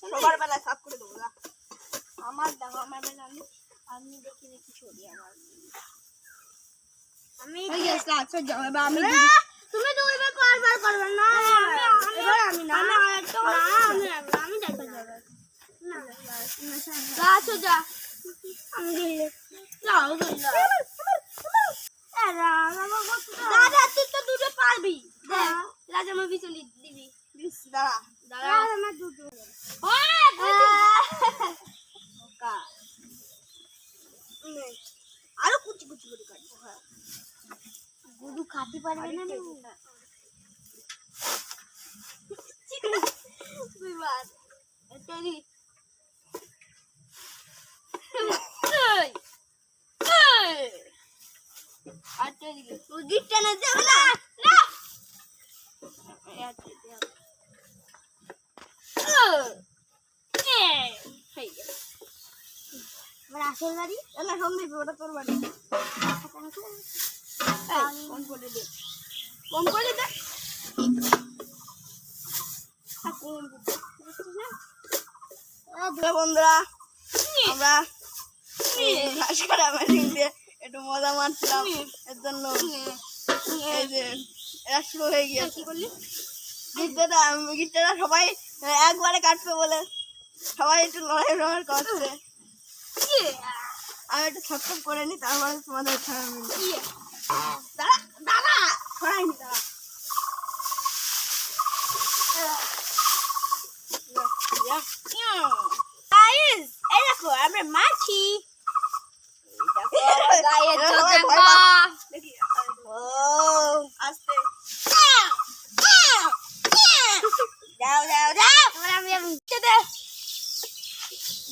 সবার বেলায় সাফ করে দেবো আমার দেখো আমার বেলা আমি আমি দেখি দেখি ছড়ি আমার আমি হয়ে গেছে স্টার্ট সহ্য আমি তুমি এবার বারবার করবে না এবার আমি না না আমি আমি দেখতে যাব না যা সোজা আমি যাও দাদা তুই তো দুটো পারবি দেখ রাজা আমার পিছনে দিবি দিস দাঁড়া দাদা আমার দুটো করে কাটবো হ্যাঁ গুদু খাতে পারবে না। দুইবার তৈরি আর তৈরি গিট টেনে যাবে না না আমার আসল বাড়ি এলা সন্দীপ ওটা তোর বাড়ি ফোন করে দে। ফোন করে দে। বন্ধুরা আমরা ঘাস কাটা মেশিন দিয়ে একটু মজা মারছিলাম। এর জন্য এই যে এরা শুরু হয়ে গিয়েছে। গিটটা গিটটা সবাই একবারে কাটবে বলে সবাই একটু লড়াই লড়াই করছে। আমি একটু ছটফট করে নি তারপরে তোমাদের ছাড়া মিলবে দাঁড়া দাঁড়া। ছড়াইনি দাঁড়া। এই দেখো আমরা মাছি। দাও দাও দাও আমি আমি দে দে দে আরেকটা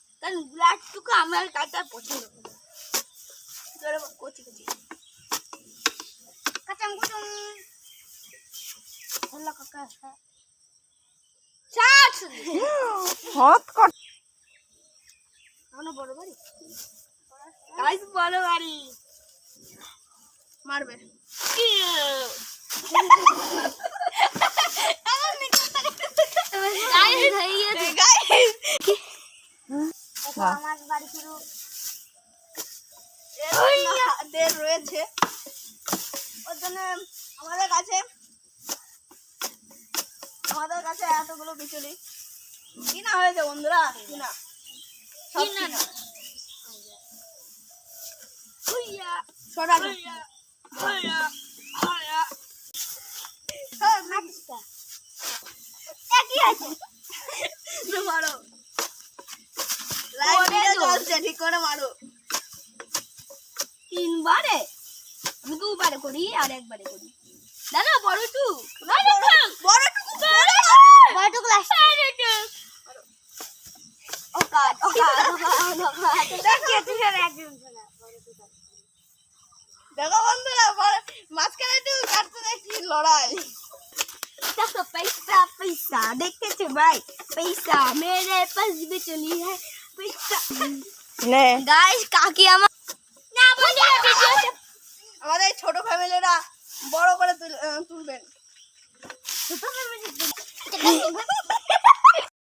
কারণ গুলাটুকু আমার কাটা পছন্দ জোরে বল, কচি কচি। কাচাং কুচুং হল্লা কাকা চাট কর। আমার বড় বাড়ি? গাইস বড় বাড়ি। মারবে গাইস হয়ে গেছে গাইস দেখো আমার বাড়ি শুরু। রয়েছে। ওর জন্য আমাদের কাছে আমাদের কাছে এতগুলো বিচুলি। কিনা হয়েছে বন্ধুরা? কিনা। সব কিনা সরা হুইয়া হুইয়া হুইয়া আচ্ছা একই আছে মারো লাইভ করে ভিডিও দাও। চলছে ঠিক করে মারো তিনবারে? আমি দুবারে করি আর একবারে করি। না বড় টুক দেখো বন্ধুরা মাঝখানে ভাই? পয়সা মেরে পাশ দিবে চলি পয়সা। গাইস কাকি আমার আমাদের ছোট ফ্যামিলিরা বড় করে তুলবেন। ছোট ফ্যামিলি